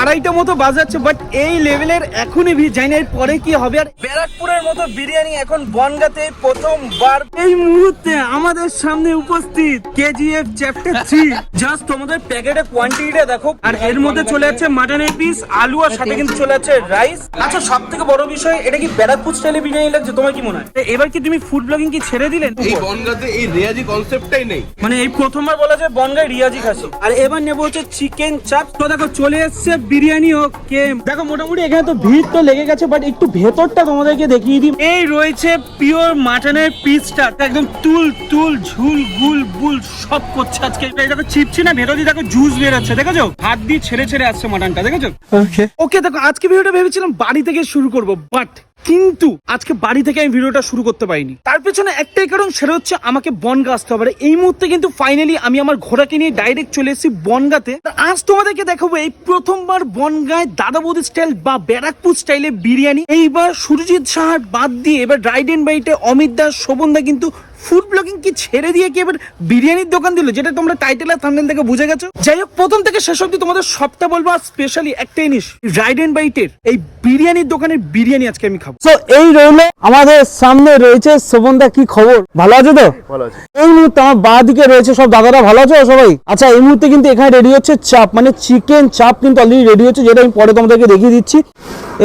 আড়াইটা মতো বাজাচ্ছে বাট এই লেভেলের এখনই ভিড়। জানি না এর পরে কি হবে আর ব্যারাকপুরের মতো বিরিয়ানি এখন বনগাতে প্রথমবার এই মুহূর্তে আমাদের সামনে উপস্থিত কেজিএফ চ্যাপ্টার থ্রি জাস্ট তোমাদের প্যাকেটে কোয়ান্টিটিটা দেখো। আর এর মধ্যে চলে যাচ্ছে মাটনের পিস আলু আর সাথে কিন্তু চলে যাচ্ছে রাইস আচ্ছা সব থেকে বড় বিষয় এটা কি ব্যারাকপুর স্টাইলে বিরিয়ানি লাগছে? তোমার কি মনে হয়? এবার কি তুমি ফুড ব্লগিং কি ছেড়ে দিলেন এই বনগাতে এই রেয়াজি কনসেপ্টটাই নেই। মানে এই প্রথমবার বলা যায় বনগায় রিয়াজি খাসি। আর এবার নেব হচ্ছে চিকেন চাপ তো দেখো চলে এসছে বিরিয়ানি হোক কে দেখো মোটামুটি এখানে তো ভিড় তো লেগে গেছে বাট একটু ভেতরটা তোমাদেরকে দেখিয়ে দিই। এই রয়েছে পিওর মাটনের পিসটা। একদম তুল তুল ঝুল গুল বুল সব করছে আজকে। এটা তো চিপছি না ভেতর দিয়ে দেখো জুস বেরোচ্ছে দেখেছ? হাত দিয়ে ছেড়ে ছেড়ে আসছে মাটনটা দেখেছ? ওকে ওকে দেখো আজকে ভিডিওটা ভেবেছিলাম বাড়ি থেকে শুরু করব বাট কিন্তু আজকে বাড়ি থেকে আমি ভিডিওটা শুরু করতে পারিনি। তার পেছনে একটাই কারণ, সেটা হচ্ছে আমাকে বনগা আসতে হবে। এই মুহূর্তে কিন্তু ফাইনালি আমি আমার ঘোড়াকে নিয়ে ডাইরেক্ট চলে এসেছি বনগাতে। আজ তোমাদেরকে দেখাবো এই প্রথমবার বনগায় দাদা বৌদি স্টাইল বা ব্যারাকপুর স্টাইলে বিরিয়ানি। এইবার সুরজিৎ সাহার বাদ দিয়ে এবার রাইড এন্ড বাইটে অমিত দাস, শোভন দা কিন্তু ফুড ব্লগিং কি ছেড়ে দিয়ে কি এবার বিরিয়ানির দোকান দিল যেটা তোমরা টাইটেল আর থাম্বনেল থেকে বুঝে গেছো? যাই হোক প্রথম থেকে শেষ অব্দি তোমাদের সবটা বলব আর স্পেশালি একটা জিনিস রাইড এন্ড বাইটের এই বিরিয়ানির দোকানের বিরিয়ানি আজকে আমি খাব। তো এই রইল আমাদের সামনে রয়েছে শোভনদা কি খবর? ভালো আছে তো? ভালো আছে। এই মুহূর্তে আমার বাঁ দিকে রয়েছে সব দাদারা ভালো আছে সবাই? আচ্ছা এই মুহূর্তে কিন্তু এখানে রেডি হচ্ছে চাপ মানে চিকেন চাপ কিন্তু অলরেডি রেডি হচ্ছে যেটা আমি পরে তোমাদেরকে দেখিয়ে দিচ্ছি।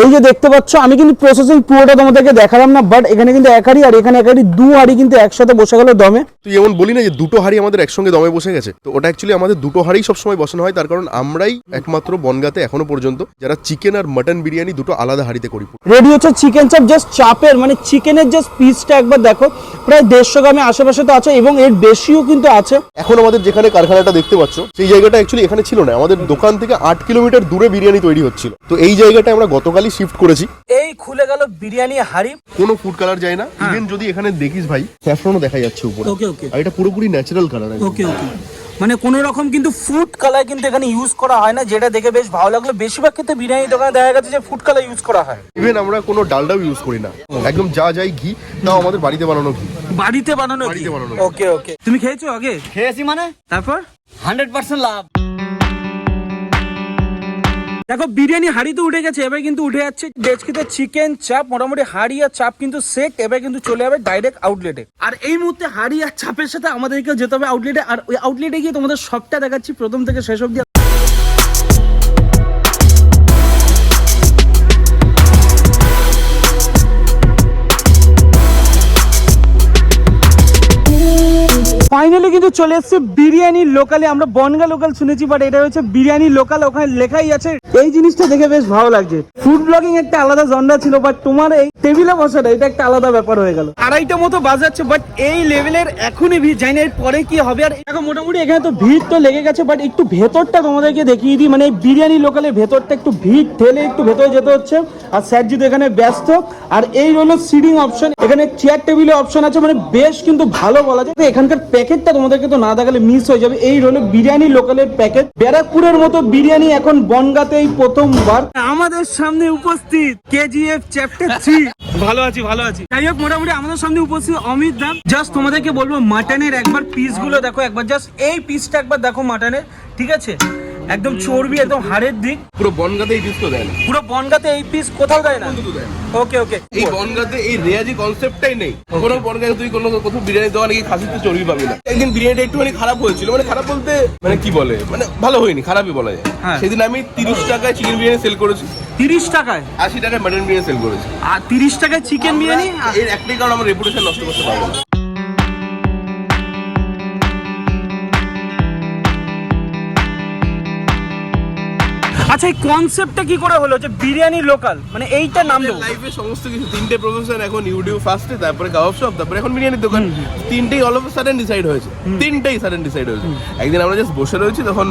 এই যে দেখতে পাচ্ছ আমি কিন্তু প্রসেসিং পুরোটা তোমাদেরকে দেখালাম না বাট এখানে কিন্তু এক হাড়ি আর এখানে এক হাড়ি দু হাড়ি কিন্তু একসাথে বসে গেল দমে। তুই যেমন বলি না যে দুটো হাড়ি আমাদের একসঙ্গে দমে বসে গেছে। তো ওটা অ্যাকচুয়ালি আমাদের দুটো হাড়ি সবসময় বসানো হয় তার কারণ আমরাই একমাত্র বনগাতে এখনও পর্যন্ত যারা চিকেন আর মাটন বিরিয়ানি দুটো আলাদা হাড়িতে করি। রেডি হচ্ছে চিকেন চাপ জাস্ট চাপের মানে চিকেনের জাস্ট পিসটা একবার দেখো প্রায় দেড়শো গ্রামে আশেপাশে তো আছে এবং এর বেশিও কিন্তু আছে। এখন আমাদের যেখানে কারখানাটা দেখতে পাচ্ছ সেই জায়গাটা অ্যাকচুয়ালি এখানে ছিল না আমাদের দোকান থেকে আট কিলোমিটার দূরে বিরিয়ানি তৈরি হচ্ছিল। তো এই জায়গাটা আমরা গতকালই শিফট করেছি। এই খুলে গেল বিরিয়ানি হাড়ি। কোনো ফুড কালার যায় না। ইভেন যদি এখানে দেখিস ভাই স্যাফরনও দেখা যাচ্ছে উপরে। ওকে ওকে আর এটা পুরোপুরি ন্যাচারাল কালার ওকে ওকে মানে কোনো রকম কিন্তু ফুড কালার কিন্তু এখানে ইউজ করা হয় না যেটা দেখে বেশ ভালো লাগল। বেশিরভাগ ক্ষেত্রে বিরিয়ানি দোকানে দেখা গেছে যে ফুড কালার ইউজ করা হয়। ইভেন আমরা কোনো ডালডাও ইউজ করি না। একদম যা যাই ঘি তাও আমাদের বাড়িতে বানানো ঘি। বাড়িতে বানানো বাড়িতে বানানো। ওকে ওকে তুমি খেয়েছো আগে? খেয়েছি মানে? তারপর? হান্ড্রেড পার্সেন্ট লাভ। দেখো, বিরিয়ানি হাড়ি তো উঠে গেছে, এবার কিন্তু উঠে যাচ্ছে ডেচকিতে চিকেন চাপ, মোটামুটি হাড়ি আর চাপ কিন্তু সেট এবার কিন্তু চলে যাবে ডাইরেক্ট আউটলেটে আর এই মুহূর্তে হাড়ি আর চাপের সাথে আমাদেরকে যেতে হবে আউটলেটে আর ওই আউটলেটে গিয়ে তোমাদের সবটা দেখাচ্ছি প্রথম থেকে শেষ অব্দি ফাইনালি কিন্তু চলে এসেছে বিরিয়ানি লোকালে, আমরা বনগা লোকাল শুনেছি বাট এটা হচ্ছে বিরিয়ানি লোকাল, ওখানে লেখাই আছে। এই জিনিসটা দেখে বেশ ভালো লাগছে। ফুড ব্লগিং একটা আলাদা জন্ডা ছিল বাট তোমার এই টেবিলে বসাটা, এটা একটা আলাদা ব্যাপার হয়ে গেল। আড়াইটা মতো বাজাচ্ছে বাট এই লেভেলের এখনই ভিড়, জানি এর পরে কি হবে। আর এখন মোটামুটি এখানে তো ভিড় তো লেগে গেছে বাট একটু ভেতরটা তোমাদেরকে দেখিয়ে দিই মানে এই বিরিয়ানি লোকালের ভেতরটা একটু ভিড়, ঠেলে একটু ভেতরে যেতে হচ্ছে। আর স্যার যদি এখানে ব্যস্ত, আর এই হলো সিটিং অপশন এখানে চেয়ার টেবিলের অপশন আছে মানে বেশ কিন্তু ভালো বলা যায়। এখানকার প্যাকেটটা তোমাদেরকে তো না দেখালে মিস হয়ে যাবে। এই হলো বিরিয়ানি লোকালের প্যাকেট ব্যারাকপুরের মতো বিরিয়ানি এখন বনগাতেই প্রথমবার। আমাদের সামনে উপস্থিত কেজিএফ চ্যাপ্টার থ্রি ভালো আছি ভালো আছি। যাই হোক, মোটামুটি আমাদের সামনে উপস্থিত অমিত দাম জাস্ট তোমাদেরকে বলব মাটনের একবার পিসগুলো দেখো, একবার জাস্ট এই পিসটা একবার দেখো মাটনের ঠিক আছে? একদম চর্বি একদম হাড়ের দিক। পুরো বনগাতে এই পিস তো দেয় না। পুরো বনগাতে এই পিস কোথাও দেয় না। ওকে ওকে এই বনগাতে এই রেয়াজি কনসেপ্টটাই নেই। কোনো বনগাতে তুই কোনো কোথাও বিরিয়ানি দোকানে গিয়ে খাসিতে চর্বি পাবি না। একদিন বিরিয়ানিটা একটুখানি খারাপ হয়েছিল। মানে খারাপ বলতে মানে কি বলে? মানে ভালো হয়নি খারাপই বলা যায়। হ্যাঁ। সেদিন আমি তিরিশ টাকায় চিকেন বিরিয়ানি সেল করেছি। তিরিশ টাকায়? আশি টাকায় মাটন বিরিয়ানি সেল করেছি। আর তিরিশ টাকায় চিকেন বিরিয়ানি? এর একটাই কারণ আমার রেপুটেশন নষ্ট করতে পারব না। আচ্ছা এই কনসেপ্টটা কি করে হলো যে বিরিয়ানি লোকাল মানে এইটা নাম দেবো। লাইফে সমস্ত কিছু তিনটে প্রফেশন এখন ইউটিউব ফার্স্টে তারপরে কাবাব শপ তারপরে এখন বিরিয়ানির দোকান। তিনটেই অল অফ সাডেন ডিসাইড হয়েছে। তিনটেই সাডেন ডিসাইড হয়েছে। একদিন আমরা জাস্ট বসে রয়েছি তখন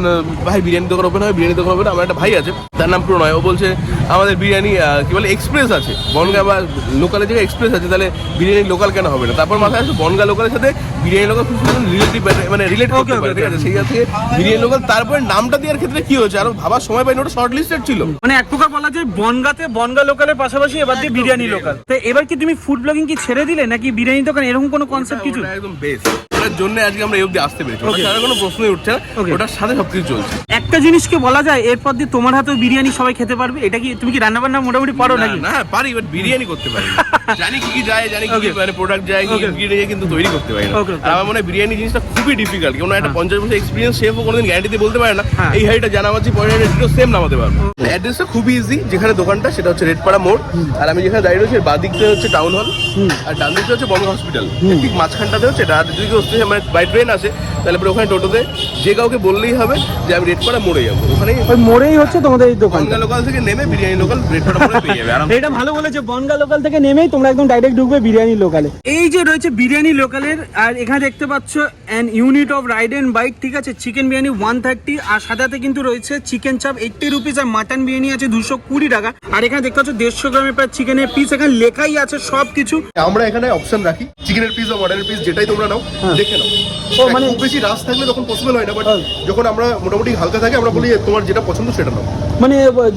ভাই বিরিয়ানি দোকান ওপেন হবে বিরিয়ানি দোকান ওপেন আমার একটা ভাই আছে তার নাম প্রণয়। ও বলছে আমাদের বিরিয়ানি কি বলে এক্সপ্রেস আছে। বনগা বা লোকালের জায়গায় এক্সপ্রেস আছে তাহলে বিরিয়ানি লোকাল কেন হবে না? তারপর মাথায় আসে বনগা লোকালের সাথে বিরিয়ানি লোকাল খুব রিলেটিভ মানে রিলেট করতে পারে। ঠিক আছে সেই আছে বিরিয়ানি লোকাল তারপরে নামটা দেওয়ার ক্ষেত্রে কি হয়েছে? আরও ভাবার সময় পাইনি ওটা শর্ট লিস্টেড ছিল। মানে এক প্রকার বলা যায় বনগাতে বনগা লোকালের পাশাপাশি এবার দিয়ে বিরিয়ানি লোকাল। তো এবার কি তুমি ফুড ব্লগিং কি ছেড়ে দিলে নাকি বিরিয়ানি দোকান এরকম কোনো কনসেপ্ট কিছু? একদম বেস্ট ওটার জন্য আজকে আমরা এই আসতে পেরেছি। Okay. কোনো প্রশ্নই উঠছে না। ওটার সাথে সবকিছু চলছে। একটা জিনিসকে বলা যায় এরপর দিয়ে তোমার হাতে বিরিয়ানি সবাই খেতে পারবে। এটা কি তুমি কি রান্না বান্না মোটামুটি পারো নাকি? না পারি বাট বিরিয়ানি করতে পারি জানি কি কি যায় জানি কি মানে প্রোডাক্ট যায় কি যায় কিন্তু তৈরি করতে পারি না. আর আমার মনে হয় বিরিয়ানি জিনিসটা খুবই ডিফিকাল্ট কেন একটা হ্যাঁ। পঞ্চাশ বছর এক্সপিরিয়েন্স শেফও কোনোদিন গ্যারান্টি দিয়ে বলতে পারে না হ্যাঁ। এই হাইটা জানামাচ্ছি পরের হাইটা সেম নামাতে পারব। অ্যাড্রেসটা খুবই ইজি যেখানে দোকানটা সেটা হচ্ছে রেডপাড়া মোড় আর আমি যেখানে দাঁড়িয়ে রয়েছি বাঁ দিকটা হচ্ছে টাউন হল আর ডান দিকটা হচ্ছে বঙ্গ হসপিটাল ঠিক মাঝখানটাতে হচ্ছে আর যদি কেউ স্টেশন মানে বাই ট্রেন আসে তাহলে পরে ওখানে টোটোতে যে কাউকে বললেই হবে যে আমি রেডপাড়া মোড়ে যাব। ওখানেই ওই মোড়েই হচ্ছে তোমাদের এই দোকানটা। বনগা লোকাল থেকে নেমে বিরিয়ানি লোকাল রেডপাড়া মোড়ে পেয়ে যাবে আরাম এটা ভালো বলেছে বনগা লোকাল থেকে নেমেই তোমরা একদম ডাইরেক্ট ঢুকবে বিরিয়ানি লোকালে এই যে রয়েছে বিরিয়ানি লোকালের আর এখানে দেখতে পাচ্ছ an unit of ride and bite ঠিক আছে? চিকেন বিরিয়ানি ওয়ান থার্টি আর সাথে কিন্তু রয়েছে চিকেন চাপ এইটটি রুপিস আর মাটন বিরিয়ানি আছে দুশো কুড়ি টাকা। আর এখানে দেখতে পাচ্ছ দেড়শো গ্রামের প্রায় চিকেনের পিস এখানে লেখাই আছে সব কিছু আমরা এখানে অপশন রাখি। চিকেনের পিস বা মটনের পিস যেটাই তোমরা নাও দেখে নাও। ও, মানে খুব বেশি রাস থাকলে তখন পসিবল হয় না বাট হ্যাঁ। যখন আমরা মোটামুটি হালকা থাকি আমরা বলি তোমার যেটা পছন্দ সেটা নাও। মানে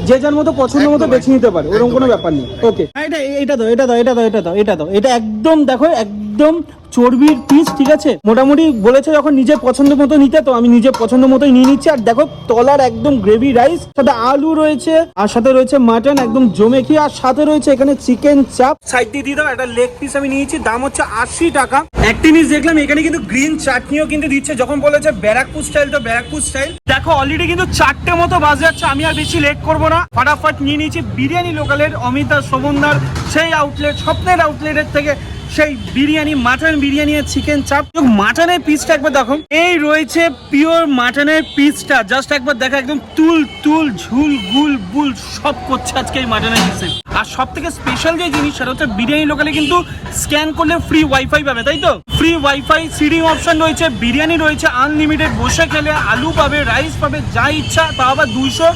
যে যার মতো পছন্দ মতো বেছে নিতে পারে ওরকম কোনো ব্যাপার নেই। ওকে এটা এটা দাও এটা দাও এটা দাও এটা দাও এটা দাও এটা একদম দেখো একদম চর্বির পিস, ঠিক আছে? মোটামুটি বলেছে যখন নিজের পছন্দ মতো নিতে, তো আমি নিজের পছন্দ মতোই নিয়ে নিচ্ছি। আর দেখো, তলার একদম গ্রেভি রাইস সাথে আলু রয়েছে, আর সাথে রয়েছে মাটন একদম জমে খেয়ে আর সাথে রয়েছে এখানে চিকেন চাপ সাইড দিয়ে দিয়ে দাও, একটা লেগ পিস আমি নিয়েছি, দাম হচ্ছে আশি টাকা। এক জিনিস দেখলাম, এখানে কিন্তু গ্রিন চাটনিও কিন্তু দিচ্ছে, যখন বলেছে ব্যারাকপুর স্টাইল তো ব্যারাকপুর স্টাইল দেখো অলরেডি কিন্তু চারটে মতো বাজে যাচ্ছে, আমি আর বেশি লেট করব না। ফাটাফাট নিয়ে নিয়েছি, বিরিয়ানি লোকালের অমিতা, শোভনদার, সেই আউটলেট স্বপ্নের আউটলেটের থেকে সেই বিরিয়ানি, মাটন বিরিয়ানি আর চিকেন চাপ। মাটনের পিসটা একবার দেখো। এই রয়েছে পিওর মাটনের পিসটা জাস্ট একবার দেখো, একদম তুল তুল, ঝুল, গুল, বুল সব করছে আজকে এই মাটনের পিসে আর সব থেকে স্পেশাল যে জিনিস, সেটা হচ্ছে বিরিয়ানি লোকালে কিন্তু স্ক্যান করলে ফ্রি ওয়াইফাই পাবে, তাই তো? ফ্রি ওয়াইফাই সিডিং অপশন রয়েছে, বিরিয়ানি রয়েছে আনলিমিটেড বসে খেলে আলু পাবে রাইস পাবে, যা ইচ্ছা তা আবার দুইশো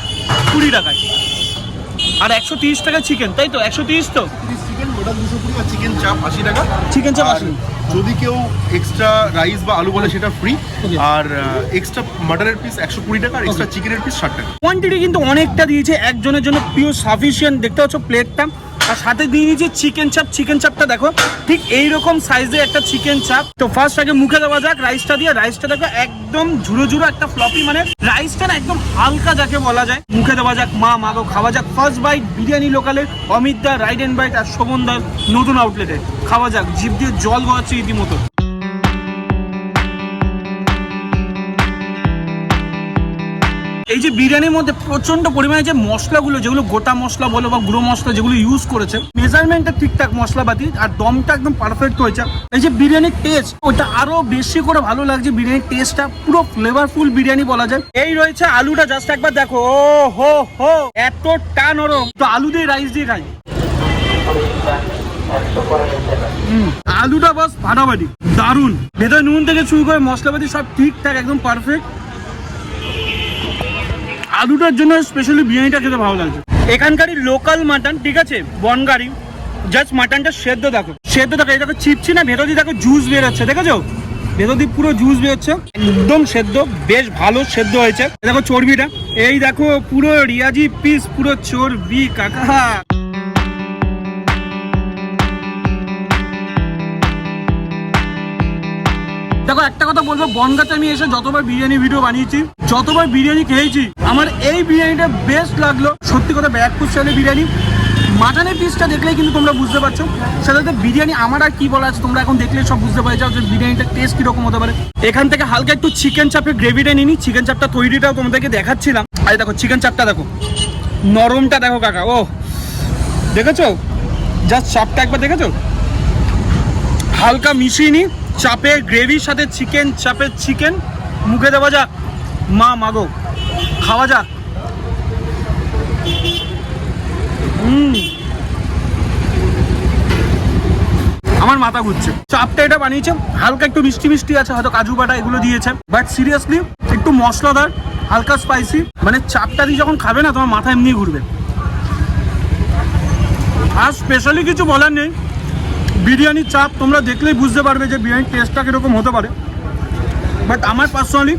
কুড়ি টাকায়। আর একশো তিরিশ টাকা চিকেন তাই তো? একশো তিরিশ তো? ওটা দুশো কুড়ি আর চিকেন চাপ আশি টাকা। চিকেন চাপ আশি। যদি কেউ এক্সট্রা রাইস বা আলু বলে সেটা ফ্রি আর এক্সট্রা মাটনের পিস একশো কুড়ি টাকা আর এক্সট্রা চিকেনের পিস ষাট টাকা। কোয়ান্টিটি কিন্তু অনেকটা দিয়েছে একজনের জন্য পিওর সাফিসিয়েন্ট দেখতে পাচ্ছ প্লেটটা আর সাথে দিয়ে দিয়েছে চিকেন চাপ চিকেন চাপটা দেখো। ঠিক এইরকম সাইজে একটা চিকেন চাপ তো ফার্স্ট আগে মুখে দেওয়া যাক রাইসটা দিয়ে। রাইসটা দেখো একদম ঝুরো ঝুরো একটা ফ্লপি মানে রাইসটা না একদম হালকা যাকে বলা যায়। মুখে দেওয়া যাক, মা মাগো খাওয়া যাক। First bite biryani লোকালের Amit da ride and bite আর শোভন দার নতুন আউটলেটে খাওয়া যাক জিপ দিয়ে জল গড়াচ্ছে রীতিমতো। এই যে বিরিয়ানির মধ্যে প্রচণ্ড পরিমাণে যে মশলাগুলো, যেগুলো গোটা মশলা বলো বা গুঁড়ো মশলা যেগুলো ইউজ করেছে মেজারমেন্টটা ঠিকঠাক মশলাপাতি আর দমটা একদম পারফেক্ট হয়েছে। এই যে বিরিয়ানির টেস্ট ওটা আরও বেশি করে ভালো লাগছে বিরিয়ানির টেস্টটা পুরো ফ্লেভারফুল বিরিয়ানি বলা যায়। এই রয়েছে আলুটা জাস্ট একবার দেখো। ও হো হো এতটা নরম। তো আলু দিয়ে রাইস দিয়ে খাই। আলুটা বাস ফাটাফাটি দারুণ ভেতরে নুন থেকে শুরু করে মশলাপাতি সব ঠিকঠাক, একদম পারফেক্ট আলুটার জন্য স্পেশালি বিরিয়ানিটা খেতে ভালো লাগছে। এখানকারই লোকাল মাটন ঠিক আছে? বনগাড়ি জাস্ট মাটনটা সেদ্ধ দেখো। সেদ্ধ দেখো এটা চিপছি না, ভেতর দিয়ে দেখো জুস বেরোচ্ছে, দেখেছ? ভেতর দিয়ে পুরো জুস বেরোচ্ছে। একদম সেদ্ধ, বেশ ভালো সেদ্ধ হয়েছে। দেখো চর্বিটা। এই দেখো পুরো রিয়াজি পিস পুরো চর্বি, কাকা। দেখো, একটা কথা বলব, বনগাতে আমি এসে যতবার বিরিয়ানি ভিডিও বানিয়েছি, যতবার বিরিয়ানি খেয়েছি আমার এই বিরিয়ানিটা বেস্ট লাগল। সত্যি কথা, ব্যারাকপুর স্টাইলের বিরিয়ানি। মাটনের পিসটা দেখলেই কিন্তু তোমরা বুঝতে পারছ। সেটাতে বিরিয়ানি আমার আর কি বলা আছে, তোমরা এখন দেখলে সব বুঝতে পারে যাও যে বিরিয়ানিটার টেস্ট কীরকম হতে পারে। এখান থেকে হালকা একটু চিকেন চাপের গ্রেভিটা নিই চিকেন চাপটা তৈরিটাও তোমাদেরকে দেখাচ্ছিলাম। আরে দেখো চিকেন চাপটা দেখো। নরমটা দেখো কাকা ও দেখেছ? জাস্ট চাপটা একবার দেখেছ? হালকা মিশিয়ে নি। চাপের গ্রেভির সাথে চিকেন চাপের চিকেন মুখে দেওয়া যাক মা, মাগো। খাওয়া যাক। আমার মাথা ঘুরছে। চাপটা এটা বানিয়েছে, হালকা একটু মিষ্টি মিষ্টি আছে, হয়তো কাজু বাটা এগুলো দিয়েছে। বাট সিরিয়াসলি একটু মশলাদার, হালকা স্পাইসি মানে চাপটা দিয়ে যখন খাবে না, তোমার মাথা এমনি ঘুরবে। আর স্পেশালি কিছু বলার নেই। বিরিয়ানির চাপ তোমরা দেখলেই বুঝতে পারবে যে বিরিয়ানির টেস্টটা কীরকম হতে পারে। বাট আমার পার্সোনালি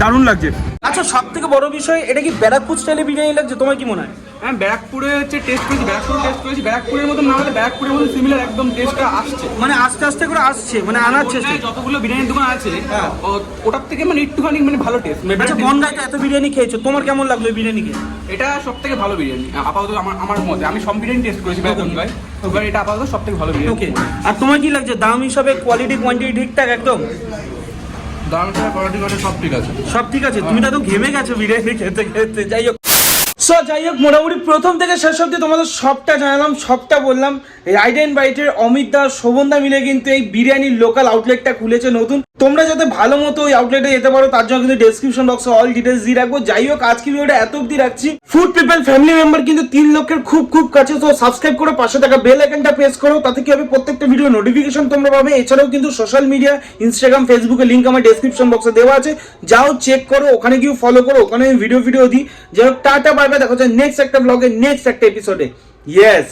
দারুণ লাগছে। আচ্ছা সব থেকে বড় বিষয় এটা কি ব্যারাকপুর স্টাইলে বিরিয়ানি লাগছে? তোমার কি মনে হয়? হ্যাঁ ব্যারাকপুরে হচ্ছে টেস্ট করেছি ব্যারাকপুরে টেস্ট করেছি। ব্যারাকপুরের মতো না হলে ব্যারাকপুরের মতো সিমিলার একদম টেস্টটা আসছে। মানে আস্তে আস্তে করে আসছে মানে আনার চেষ্টা। বনগাঁয় যতগুলো বিরিয়ানির দোকান আছে হ্যাঁ। ওটার থেকে মানে একটুখানি মানে ভালো টেস্ট আচ্ছা বনগাঁতে এত বিরিয়ানি খেয়েছো তোমার কেমন লাগল বিরিয়ানি খেয়ে? এটা সব থেকে ভালো বিরিয়ানি আপাতত আমার আমার মতে। আমি সব বিরিয়ানি টেস্ট করেছি ব্যারাকপুরে এবার এটা আপাতত সব থেকে ভালো বিরিয়ানি। ওকে আর তোমার কি লাগছে? দাম হিসাবে কোয়ালিটি কোয়ান্টিটি ঠিকঠাক একদম? দাম কোয়ালিটি কোয়ালিটি সব ঠিক আছে। সব ঠিক আছে। তুমি তো ঘেমে গেছো বিরিয়ানি খেতে খেতে। যাই হোক। সো যাই হোক, মোটামুটি প্রথম থেকে শেষ অব্দি তোমাদের সবটা জানালাম, সবটা বললাম। রাইড অ্যান্ড বাইটের অমিত দা, শোভন দা মিলে কিন্তু এই বিরিয়ানির লোকাল আউটলেটটা খুলেছে নতুন। তোমরা যাতে ভালো মতো ওই আউটলেটে যেতে পারো, তার জন্য কিন্তু ডেসক্রিপশন বক্সে অল ডিটেলস দিয়ে রাখব। যাই হোক, আজকে ভিডিওটা এত অব্দি রাখছি। ফুড পিপল ফ্যামিলি মেম্বার কিন্তু তিন লক্ষের খুব খুব কাছে, তো সাবস্ক্রাইব করে পাশে থাকা বেল আইকনটা প্রেস করো, তাতে কি হবে? প্রত্যেকটা ভিডিও নোটিফিকেশন তোমরা পাবে। এছাড়াও কিন্তু সোশ্যাল মিডিয়া ইনস্টাগ্রাম ফেসবুকে লিঙ্ক আমার ডেসক্রিপশন বক্সে দেওয়া আছে। যাও চেক করো, ওখানে গিয়ে ফলো করো, ওখানে ভিডিও ভিডিও দিই। যাই হোক, টাটা বাই দেখা হচ্ছে নেক্সট একটা ব্লগে নেক্সট একটা এপিসোডে ইয়েস